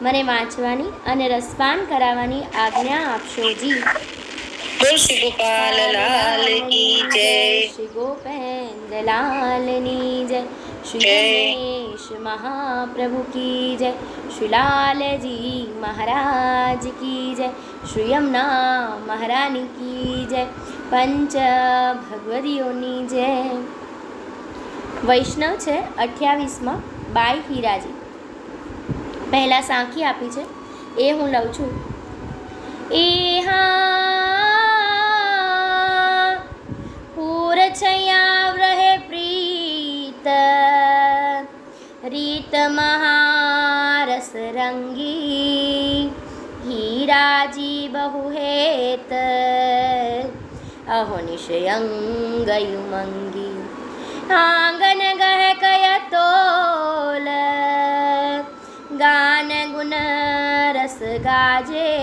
મને વાંચવાની અને રસપાન કરાવવાની આજ્ઞા આપશો જી. શ્રી ગોપાલ લાલ કી જય. શ્રી ગોપેન્દ્ર લાલની જય. શ્રી ગણેશ મહાપ્રભુ કી જય. શ્રી લાલજી મહારાજ કી જય. શ્રી યમુના મહારાણી કી જય. પંચ ભગવદીઓની જય. વૈષ્ણવ છે અઠ્યાવીસમાં બાઈ હીરાજી. પહેલાં સાંખી આપી છે. એ હું લઉં છું. એહા પૂર છયા રહે પ્રીત. રીત મહારસ રંગી. હીરાજી બહુ હેત અહો નિશયંગયુમંગી આંગન ગહ કય તોલ ગાન ગુણ રસ ગાજે,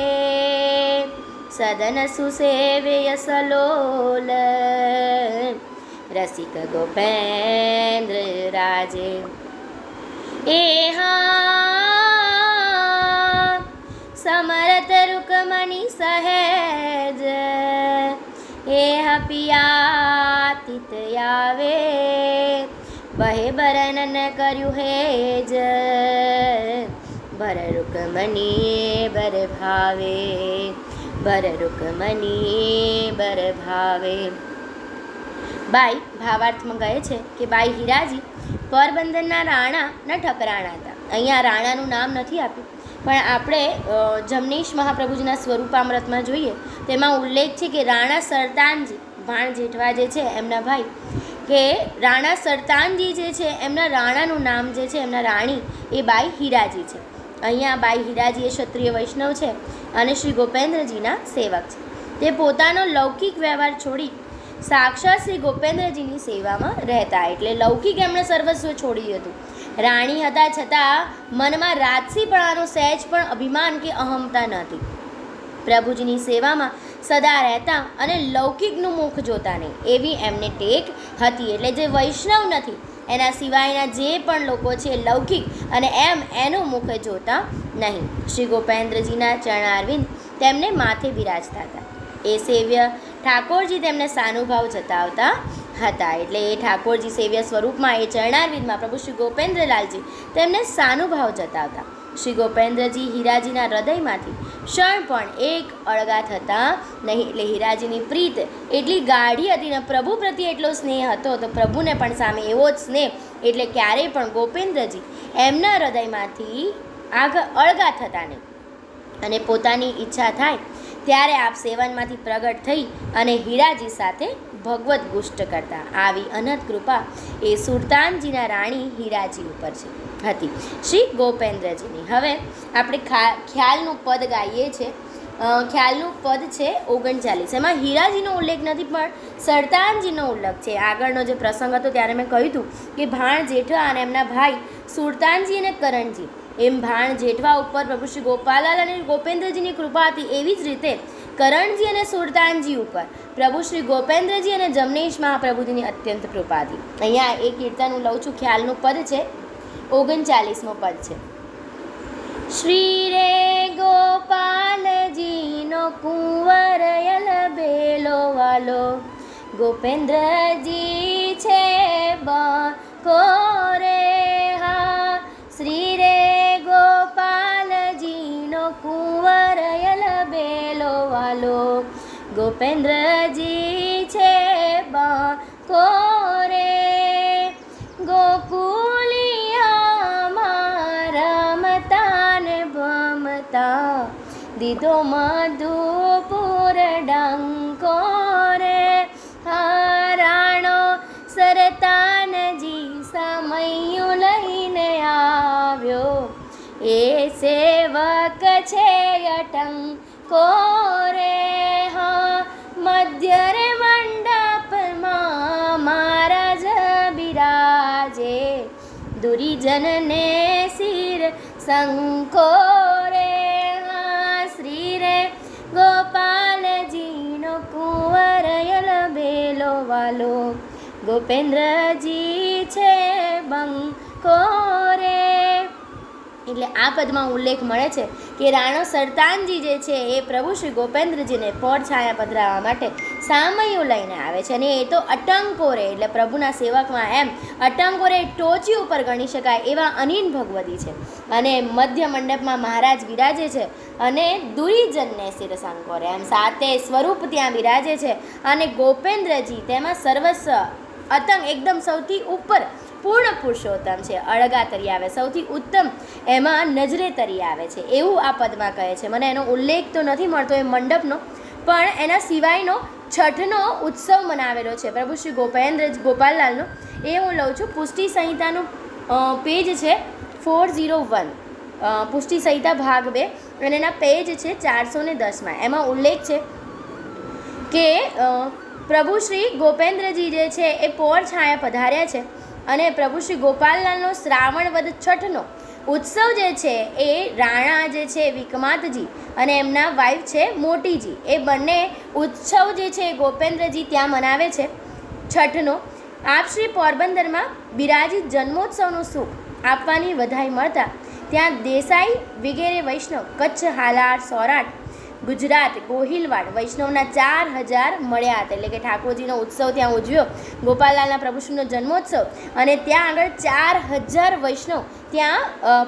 સદન સુસેવ્ય સલોલ. રસિક ગોપેન્દ્ર રાજે. એહા સમરત રૂકમણી સહેજ. એ પિયાતિત આવે બહે બરનન કર્યું હેજ. ભર રૂકમણી બર ભાવે ભર રૂકમણી બર ભાવે બાઈ ભાવાર્થમાં કહે છે કે બાઈ હીરાજી પોરબંદરના રાણા ન ઠકરાણા હતા. અહીંયા રાણાનું નામ નથી આપ્યું. પણ આપણે જમનીશ મહાપ્રભુજીના સ્વરૂપામૃતમાં જોઈએ, તેમાં ઉલ્લેખ છે કે રાણા સરતાનજી, ભાણ જેઠવા જે છે એમના ભાઈ, કે રાણા સરતાનજી જે છે એમના રાણાનું નામ જે છે એમના રાણી એ બાઈ હીરાજી છે. અહીંયા બાઈ હીરાજી એ ક્ષત્રિય વૈષ્ણવ છે અને શ્રી ગોપેન્દ્રજીના સેવક છે. તે પોતાનો લૌકિક વ્યવહાર છોડી સાક્ષાત શ્રી ગોપેન્દ્રજીની સેવામાં રહેતા એટલે લૌકિક એમણે સર્વસ્વ છોડી હતું રાણી હતા છતાં મનમાં રાજસીપણાનો સહેજ પણ અભિમાન કે અહમતા નહોતી. પ્રભુજીની સેવામાં સદા રહેતા અને લૌકિકનું મુખ જોતા નહીં. એવી એમને ટેક હતી. એટલે જે વૈષ્ણવ નથી એના સિવાયના જે પણ લોકો છે લૌકિક અને એમ એનું મુખ જોતા નહીં. શ્રી ગોપેન્દ્રજીના ચરણારવિંદ તેમને માથે બિરાજતા હતા. એ સેવ્ય ઠાકોરજી તેમને સાનુભાવ જતાવતા હતા. એટલે એ ઠાકોરજી સેવ્ય સ્વરૂપમાં એ ચરણારવિંદમાં પ્રભુ શ્રી ગોપેન્દ્રલાલજી તેમને સાનુભાવ જતાવતા. શ્રી ગોપેન્દ્રજી હિરાજીના હૃદયમાંથી ક્ષણ પણ એક અળગા થતા નહીં. એટલે હિરાજીની પ્રીત એટલી ગાઢી હતી ને પ્રભુ પ્રત્યે એટલો સ્નેહ હતો તો પ્રભુને પણ સામે એવો જ સ્નેહ એટલે ક્યારેય પણ ગોપેન્દ્રજી એમના હૃદયમાંથી આગળ અળગા થતા નહીં. અને પોતાની ઈચ્છા થાય ત્યારે આપ સેવનમાંથી પ્રગટ થઈ અને હીરાજી સાથે ભગવત ગુષ્ટ કરતા. આવી અનંત કૃપા એ સુલતાનજીના રાણી હીરાજી ઉપર છે. હતી. શ્રી ગોપેન્દ્રજીની. હવે આપણે ખ્યાલનું પદ ગાઈએ છીએ ખ્યાલનું પદ છે ઓગણચાલીસ. એમાં હીરાજીનો ઉલ્લેખ નથી, પણ સરતાનજીનો ઉલ્લેખ છે. આગળનો જે પ્રસંગ હતો ત્યારે મેં કહ્યું હતું કે ભાણ જેઠા અને એમના ભાઈ સુલતાનજી અને કરણજી. એમ ભાણ જેઠવા ઉપર પ્રભુ શ્રી ગોપાલાલ અને ગોપેન્દ્રજીની કૃપા હતી એવી જ રીતે કરણજી અને સુલતાનજી ઉપર. પ્રભુ શ્રી ગોપેન્દ્રજી અને જમનેશ મહાપ્રભુજીની અત્યંત કૃપા હતી. અહીંયા એ કીર્તન હું લઉં છું. ખ્યાલનું પદ છે ઓગણચાલીસમો પદ છે. શ્રી રે ગોપાલજીનો કુંવરયલ બેલો વાલો, ગોપેન્દ્રજી છે કોરે હા. શ્રી રે ગોપાલજીનો કુંવરયલ બેલો વાલો, ગોપેન્દ્રજી છે બકોરે દીધો મધુપુર ડંકો રે હરાણો સરતાનજી સમયું લઈને આવ્યો એ સેવક છે અટંકો રે હા મધ્ય રે મંડપમાં મહારાજ બિરાજે દુરીજનને શિર શંખો બેલો ગોપેન્દ્રજી છે બંકો એટલે આ પદમાં ઉલ્લેખ મળે છે કે રાણો સરતાનજી જે છે એ પ્રભુ શ્રી ગોપેન્દ્રજીને પડ છાયા પધરાવવા માટે સામયુ લઈને આવે છે અને એ તો અટંકોરે, એટલે પ્રભુના સેવકમાં એમ, અટંકોરે ટોચી ઉપર ગણી શકાય એવા અનિન ભગવતી છે. અને મધ્ય મંડપમાં મહારાજ બિરાજે છે અને દુરીજનને શિરસાંકોરે એમ સાતે સ્વરૂપ ત્યાં બિરાજે છે અને ગોપેન્દ્રજી તેમાં સર્વસ્વ, અતંગ એકદમ સૌથી ઉપર પૂર્ણ પુરુષોત્તમ છે. અળગા તરી આવે, સૌથી ઉત્તમ એમાં નજરે તરી આવે છે. એવું આ પદમાં કહે છે. મને એનો ઉલ્લેખ તો નથી મળતો એ મંડપનો, પણ એના સિવાયનો છઠનો ઉત્સવ મનાવેલો છે. પ્રભુ શ્રી ગોપેન્દ્ર ગોપાલલાલનો, એ હું લઉં છું. પુષ્ટિ સંહિતાનું પેજ છે four zero one. Pushti Samhita ભાગ બે અને એના પેજ છે ચારસો ને દસમાં. એમાં ઉલ્લેખ છે કે પ્રભુ શ્રી ગોપેન્દ્રજી જે છે એ પોર છાયા પધાર્યા છે. અને પ્રભુ શ્રી ગોપાલલાલનો શ્રાવણ વધ છઠનો ઉત્સવ જે છે એ રાણા જે છે વિકમાતજી અને એમના વાઈફ છે મોટીજી. એ બંને ઉત્સવ જે છે ગોપેન્દ્રજી ત્યાં મનાવે છે છઠનો. આપ શ્રી પોરબંદરમાં બિરાજી જન્મોત્સવનું સુખ આપવાની વધાઈ મળતા ત્યાં દેસાઈ, વગેરે, વૈષ્ણવ, કચ્છ, હાલાર સૌરાઠ ગુજરાત ગોહિલવાડ વૈષ્ણવના ચાર હજાર મળ્યા હતા. એટલે કે ઠાકોરજીનો ઉત્સવ ત્યાં ઉજવ્યો. ગોપાલલાલના પ્રભુશ્રીનો જન્મોત્સવ અને ત્યાં આગળ ચાર હજાર વૈષ્ણવ ત્યાં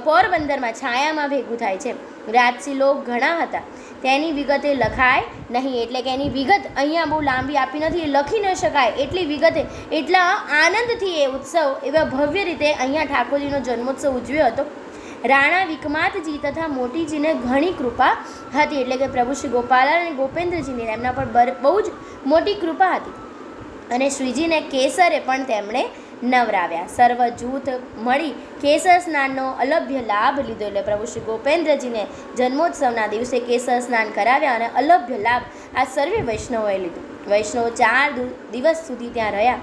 પોરબંદરમાં છાયામાં ભેગું થાય છે. રાજસી લોક ઘણા હતા. તેની વિગતે લખાય નહીં. એટલે કે એની વિગત અહીંયા બહુ લાંબી આપી નથી. એ લખી ન શકાય એટલી વિગતે એટલા આનંદથી એ ઉત્સવ એવા ભવ્ય રીતે અહીંયા ઠાકોરજીનો જન્મોત્સવ ઉજવ્યો હતો. રાણા વિકમાતજી તથા મોટીજીને ઘણી કૃપા હતી. એટલે કે પ્રભુ શ્રી ગોપાલાલ અને ગોપેન્દ્રજીની એમના પર બહુ જ મોટી કૃપા હતી. અને શ્રીજીને કેસરે પણ તેમણે નવરાવ્યા. સર્વ જૂથ મળી કેસર સ્નાનનો અલભ્ય લાભ લીધો. એટલે પ્રભુ શ્રી ગોપેન્દ્રજીને જન્મોત્સવના દિવસે કેસર સ્નાન કરાવ્યા અને અલભ્ય લાભ આ સર્વે વૈષ્ણવોએ લીધો. વૈષ્ણવ ચાર દિવસ સુધી ત્યાં રહ્યા.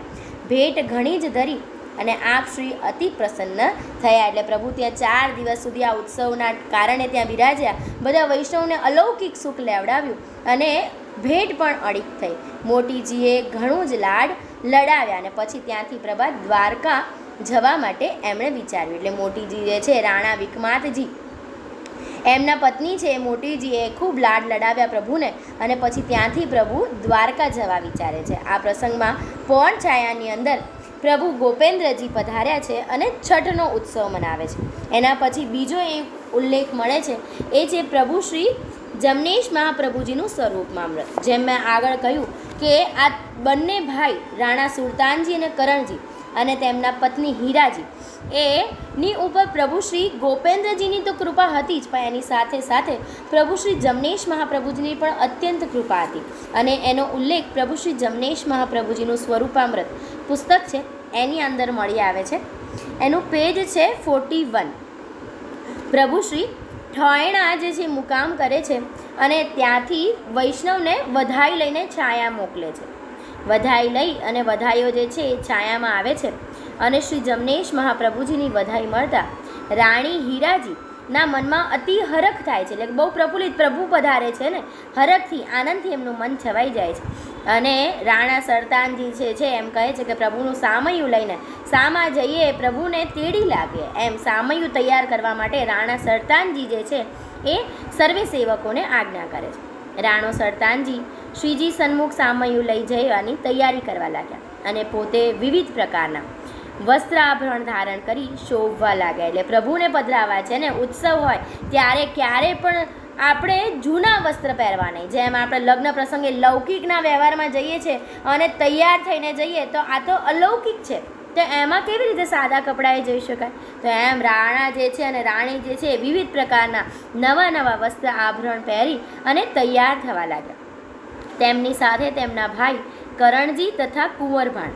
ભેટ ઘણી જ ધરી. અને આપ શ્રી અતિ પ્રસન્ન થયા. એટલે પ્રભુ, ત્યાં ચાર દિવસ સુધી આ ઉત્સવના કારણે ત્યાં બિરાજ્યા. બધા વૈષ્ણવને અલૌકિક સુખ લેવડાવ્યું અને ભેટ પણ અડીક થઈ. મોટીજીએ ઘણું જ લાડ લડાવ્યા અને પછી ત્યાંથી પ્રભા દ્વારકા જવા માટે એમણે વિચાર્યું. એટલે મોટીજી જે છે, રાણા વિકમાતજી, એમના પત્ની છે મોટીજીએ ખૂબ લાડ લડાવ્યા પ્રભુને અને પછી ત્યાંથી પ્રભુ દ્વારકા જવા વિચારે છે. આ પ્રસંગમાં પોણ છાયાની અંદર પ્રભુ ગોપેન્દ્રજી પધાર્યા છે અને છઠનો ઉત્સવ મનાવે છે. એના પછી બીજો એ ઉલ્લેખ મળે છે, એ છે પ્રભુ શ્રી જમનેશ મહાપ્રભુજીનું સ્વરૂપમાં અમૃત. જેમ મેં આગળ કહ્યું કે આ બંને ભાઈ, રાણા સુલતાનજી અને કરણજી અને તેમના પત્ની હીરાજી, એ ની ઉપર પ્રભુ શ્રી ગોપેન્દ્રજીની તો કૃપા હતી જ, પણ એની સાથે સાથે પ્રભુ શ્રી જમનેશ મહાપ્રભુજીની પણ અત્યંત કૃપા હતી. અને એનો ઉલ્લેખ પ્રભુ શ્રી જમનેશ મહાપ્રભુજીનું સ્વરૂપામૃત પુસ્તક છે, એની અંદર મળી આવે છે. એનું પેજ છે ફોર્ટી વન. પ્રભુશ્રી ઠોયણા જે છે, મુકામ કરે છે અને ત્યાંથી વૈષ્ણવને વધાઈ લઈને છાયા મોકલે છે. વધાઈ લઈ અને વધાઈઓ જે છે, એ છાયામાં આવે છે. અને શ્રી જમનેશ મહાપ્રભુજીની વધાઈ મળતા રાણી હીરાજી ના મનમાં અતિ હરખ થાય છે. એટલે બહુ પ્રફુલ્લિત પ્રભુ પધારે છે ને, હરખથી, આનંદથી એમનું મન છવાઈ જાય છે. અને રાણા સરતાનજી છે છે, એમ કહે છે કે પ્રભુનું સામયું લઈને સામા જઈએ, પ્રભુને તેડી લાગે. એમ સામયું તૈયાર કરવા માટે રાણા સરતાનજી જે છે, એ સર્વે સેવકોને આજ્ઞા કરે છે. રાણો સરતાનજી શ્રીજી સન્મુખ સામયું લઈ જવાની તૈયારી કરવા લાગ્યા અને પોતે વિવિધ પ્રકારના વસ્ત્રાભરણ ધારણ કરી શોભવા લાગ્યા. એટલે પ્રભુને પધરાવા છે ને, ઉત્સવ હોય, ત્યારે ક્યારે પણ આપણે જૂના વસ્ત્ર પહેરવા નહીં જેમ આપણે લગ્ન પ્રસંગે લૌકિકના વ્યવહારમાં જઈએ છીએ અને તૈયાર થઈને જઈએ, તો આ તો અલૌકિક છે. તો એમાં કેવી રીતે સાદા કપડાએ જઈ શકાય? તો એમ રાણા જે છે અને રાણી જે છે વિવિધ પ્રકારના નવા નવા વસ્ત્ર આભરણ પહેરી અને તૈયાર થવા લાગ્યા. તેમની સાથે તેમના ભાઈ કરણજી તથા કુંવરભાણ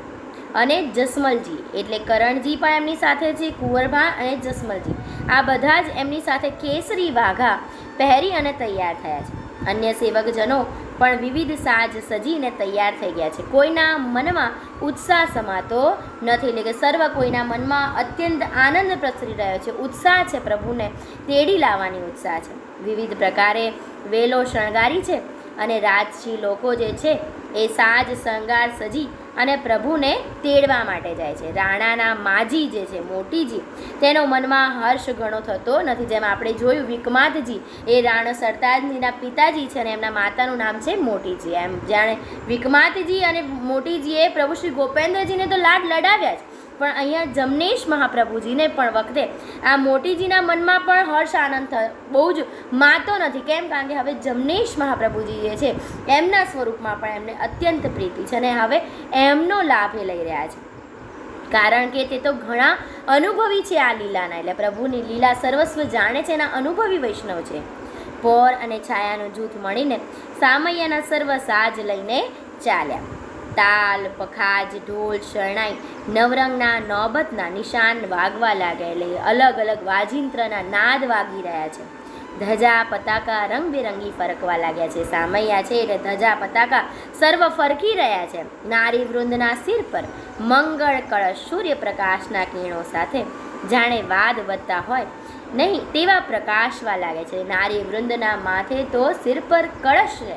અને જસમલજી. એટલે કરણજી પણ એમની સાથે છે કુંવરભા અને જસમલજી. આ બધા જ એમની સાથે કેસરી વાઘા પહેરી અને તૈયાર થયા છે. અન્ય સેવકજનો પણ વિવિધ સાજ સજીને તૈયાર થઈ ગયા છે. કોઈના મનમાં ઉત્સાહ સમાતો નથી, એટલે કે સર્વ કોઈના મનમાં અત્યંત આનંદ પ્રસરી રહ્યો છે. ઉત્સાહ છે પ્રભુને તેડી લાવવાની ઉત્સાહ છે. વિવિધ પ્રકારે વેલો શણગારી છે અને રાજસી લોકો જે છે એ સાજ, શણગાર, સજી અને પ્રભુને તેડવા માટે જાય છે. રાણાના માજી જે છે, મોટીજી, તેનો મનમાં હર્ષ ઘણો થતો નથી. જેમ આપણે જોયું વિકમાતજી એ રાણ સરતાજજીના પિતાજી છે અને એમના માતાનું નામ છે મોટીજી. એમ જાણે વિકમાતજી અને મોટીજીએ પ્રભુ શ્રી ગોપેન્દ્રજીને તો લાડ લડાવ્યા જ. પણ અહીંયા જમનેશ મહાપ્રભુજીને પણ વખતે આ મોટીજીના મનમાં પણ હર્ષ આનંદ થયો. બહુ જ માતો નથી. કેમ? કારણ કે હવે જમનેશ મહાપ્રભુજી જે છે, એમના સ્વરૂપમાં પણ એમને અત્યંત પ્રીતિ છે અને હવે એમનો લાભ એ લઈ રહ્યા છે. કારણ કે તે તો ઘણા અનુભવી છે આ લીલાના. એટલે પ્રભુની લીલા સર્વસ્વ જાણે છે એના અનુભવી વૈષ્ણવ છે. પોર અને છાયાનું જૂથ મળીને સામૈયાના સર્વ સાજ લઈને ચાલ્યા. તાલ પખાજ, ઢોલ, શરણાઈ, નવરંગના નોબતના નિશાન વાગવા લાગ્યા એટલે અલગ અલગ વાજિંત્રના નાદ વાગી રહ્યા છે. ધજા, પતાકા રંગબેરંગી ફરકવા લાગ્યા છે. સામૈયા છે એટલે ધજા, પતાકા સર્વ ફરકી રહ્યા છે. નારી વૃંદના સિર પર મંગળ કળશ સૂર્યપ્રકાશના કિરણો સાથે જાણે વાદ વધતા હોય. નહીં, તેવા પ્રકાશવા લાગે છે. નારી વૃંદના માથે તો સિર પર કળશ છે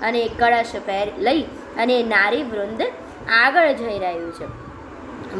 અને કળશ પહેર લઈ અને નારી વૃંદ આગળ જઈ રહ્યું છે.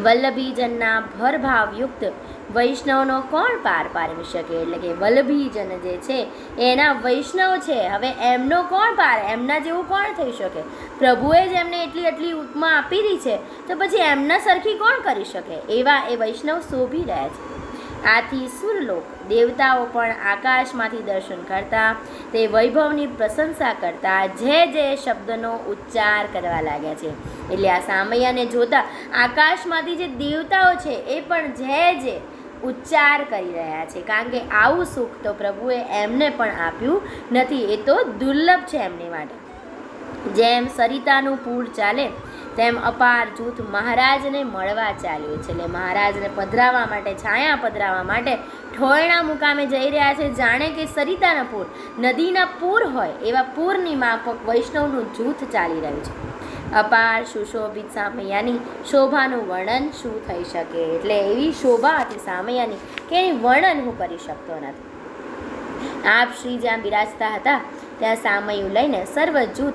વલ્લભીજનના ભરભાવયુક્ત વૈષ્ણવનો કોણ પાર પારવી શકે? એટલે કે વલ્લભીજન જે છે, એના વૈષ્ણવ છે. હવે એમનો કોણ પાર? એમના જેવું કોણ થઈ શકે? પ્રભુએ જ એમને એટલી એટલી ઉપમા આપી દી છે, તો પછી એમના સરખી કોણ કરી શકે? એવા એ વૈષ્ણવ શોભી રહ્યા છે. આથી સુરલોક દેવતાઓ પણ આકાશમાંથી દર્શન કરતા, તે વૈભવની પ્રશંસા કરતા જે જે શબ્દનો ઉચ્ચાર કરવા લાગ્યા છે. એટલે આ સામૈયાને જોતા આકાશમાંથી જે દેવતાઓ છે એ પણ જે જે ઉચ્ચાર કરી રહ્યા છે. કારણ કે આવું સુખ તો પ્રભુએ એમને પણ આપ્યું નથી, એ તો દુર્લભ છે એમની માટે. જેમ સરિતાનું પૂર ચાલે તેમ અપાર જૂથ મહારાજને મળવા ચાલ્યું છે એટલે મહારાજને પધરાવવા માટે, છાયા પધરાવવા માટે ઠોયણા મુકામે જઈ રહ્યા છે. જાણે કે સરિતાના પૂર, નદીના પૂર હોય એવા પૂરની માફક વૈષ્ણવનું જૂથ ચાલી રહ્યું છે. અપાર સુશોભિત સામૈયાની શોભાનું વર્ણન શું થઈ શકે? એટલે એવી શોભા હતી સામૈયાની કે એની વર્ણન હું કરી શકતો નથી. આપ શ્રી જ્યાં બિરાજતા હતા, ત્યાં સામયું લઈને સર્વ જૂથ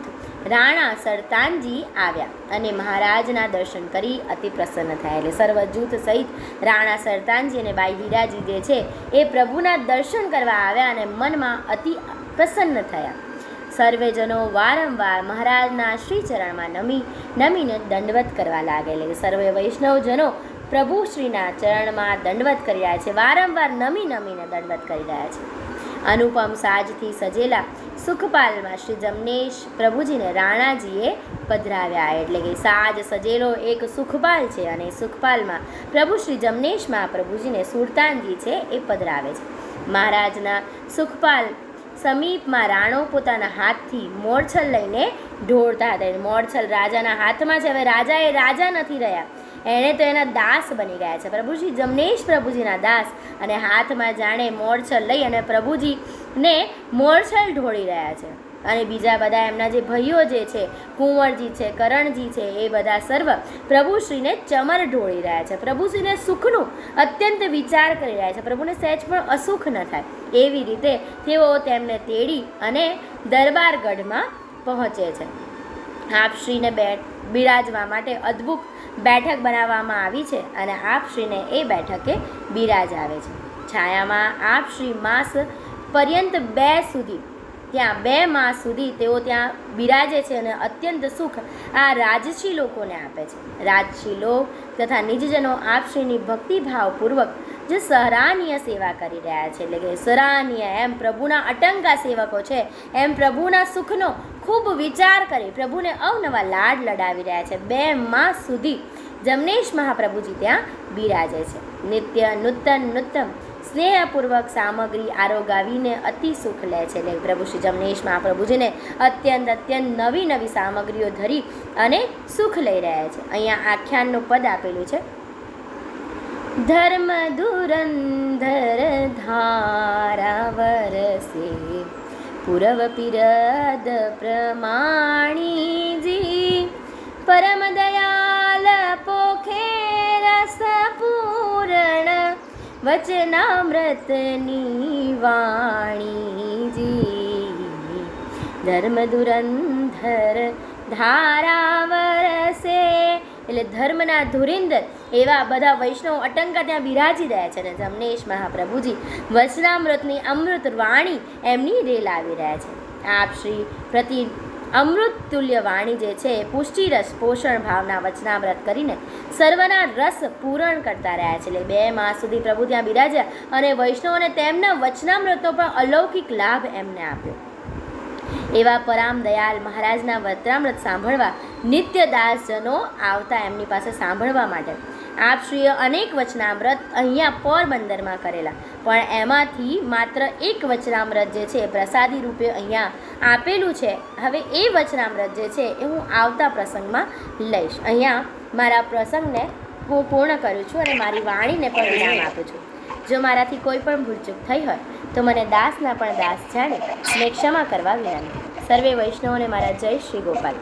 રાણા સરતાનજી આવ્યા અને મહારાજના દર્શન કરી અતિ પ્રસન્ન થયા. એટલે સર્વ જૂથ સહિત રાણા સરતાનજી અને બાઈ હીરાજી જે છે એ પ્રભુના દર્શન કરવા આવ્યા અને મનમાં અતિ પ્રસન્ન થયા. સર્વેજનો વારંવાર મહારાજના શ્રી ચરણમાં નમી, નમીને દંડવત કરવા લાગેલ. એટલે સર્વે વૈષ્ણવજનો પ્રભુ શ્રીના ચરણમાં દંડવત કરી રહ્યા છે. વારંવાર નમી, નમીને દંડવત કરી રહ્યા છે. અનુપમ સાજથી સજેલા સુખપાલમાં શ્રી જમનેશ પ્રભુજીને રાણાજીએ પધરાવ્યા. એટલે કે સાજ સજેલો એક સુખપાલ છે અને સુખપાલમાં પ્રભુ શ્રી જમનેશમાં પ્રભુજીને સુરતાનજી છે એ પધરાવે છે. મહારાજના સુખપાલ સમીપમાં રાણો પોતાના હાથથી મોરછલ લઈને ઢોળતા હતા. મોરછલ રાજાના હાથમાં છે. હવે રાજા એ રાજા નથી રહ્યા. એણે તો એના દાસ બની ગયા છે. પ્રભુજી, જમનેશ પ્રભુજીના દાસ અને હાથમાં જાણે મોરછલ લઈ અને પ્રભુજીને મોરછલ ઢોળી રહ્યા છે. અને બીજા બધા એમના જે ભાઈઓ જે છે, કુંવરજી છે, કરણજી છે, એ બધા સર્વ પ્રભુશ્રીને ચમર ઢોળી રહ્યા છે. પ્રભુશ્રીને સુખનું અત્યંત વિચાર કરી રહ્યા છે. પ્રભુને સહેજ પણ અસુખ ન થાય. એવી રીતે તેઓ તેમને તેડી અને દરબારગઢમાં પહોંચે છે. આપશ્રીને બે બિરાજવા માટે અદ્ભુત બેઠક બનાવવામાં આવી છે અને આપશ્રીને એ બેઠકે બિરાજ આવે છે. છાયામાં આપશ્રી માસ પર્યંત બે સુધી, ત્યાં બે માસ સુધી તેઓ ત્યાં બિરાજે છે અને અત્યંત સુખ આ રાજશી લોકોને આપે છે. રાજશી લોક તથા નિજજનો આપશ્રીની ભક્તિભાવપૂર્વક જે સરાહનીય સેવા કરી રહ્યા છે. એટલે કે સરાહનીય, એમ પ્રભુના અટંકા સેવકો છે. એમ પ્રભુના સુખનો ખૂબ વિચાર કરી પ્રભુને અવનવા લાડ લડાવી રહ્યા છે. બે માસ સુધી જમનેશ મહાપ્રભુજી ત્યાં બિરાજે છે. નિત્ય નૂતન નૂતન સ્નેહપૂર્વક સામગ્રી આરોગાવીને અતિ સુખ લે છે. એટલે પ્રભુ શ્રી જમનેશ મહાપ્રભુજીને અત્યંત અત્યંત નવી નવી સામગ્રીઓ ધરી અને સુખ લઈ રહ્યા છે. અહીંયા આખ્યાનનું પદ આપેલું છે. धर्मधुरन्धरधारावरसे पुरवपिरदप्रमाणीजी परमदयालपोखे रसपूरण प्रमाणि जी धर्मधुरन्धर धारावरसे એટલે ધર્મના ધુરિંદર એવા બધા વૈષ્ણવ અટંકા ત્યાં બિરાજી રહ્યા છે અને જમનેશ મહાપ્રભુજી વચનામૃતની અમૃત વાણી એમની રેલ આવી રહ્યા છે. આપ શ્રી પ્રતિ અમૃત તુલ્ય વાણી જે છે, પુષ્ટિ રસ પોષણ ભાવના વચનામૃત કરીને સર્વના રસ પૂરણ કરતા રહ્યા છે. એટલે બે માસ સુધી પ્રભુ ત્યાં બિરાજ્યા અને વૈષ્ણવોને તેમના વચનામૃતનો પણ અલૌકિક લાભ એમને આપ્યો. એવા પરામ દયાલ મહારાજના વચનામૃત સાંભળવા નિત્ય દાસજનો આવતા એમની પાસે સાંભળવા માટે. આપશ્રીએ અનેક વચનામૃત અહીંયા પોરબંદરમાં કરેલા, પણ એમાંથી માત્ર એક વચનામૃત જે છે પ્રસાદી રૂપે અહીંયા આપેલું છે. હવે એ વચનામૃત જે છે એ હું આવતા પ્રસંગમાં લઈશ. અહીંયા મારા પ્રસંગને હું પૂર્ણ કરું છું અને મારી વાણીને પણ વિરામ આપું છું. જો મારાથી કોઈ પણ ભૂલચૂક થઈ હોય, તો મને દાસના પણ દાસ જાણે ક્ષમા કરવા વિનંતી. સર્વે વૈષ્ણવોને મારા જય શ્રી ગોપાલ.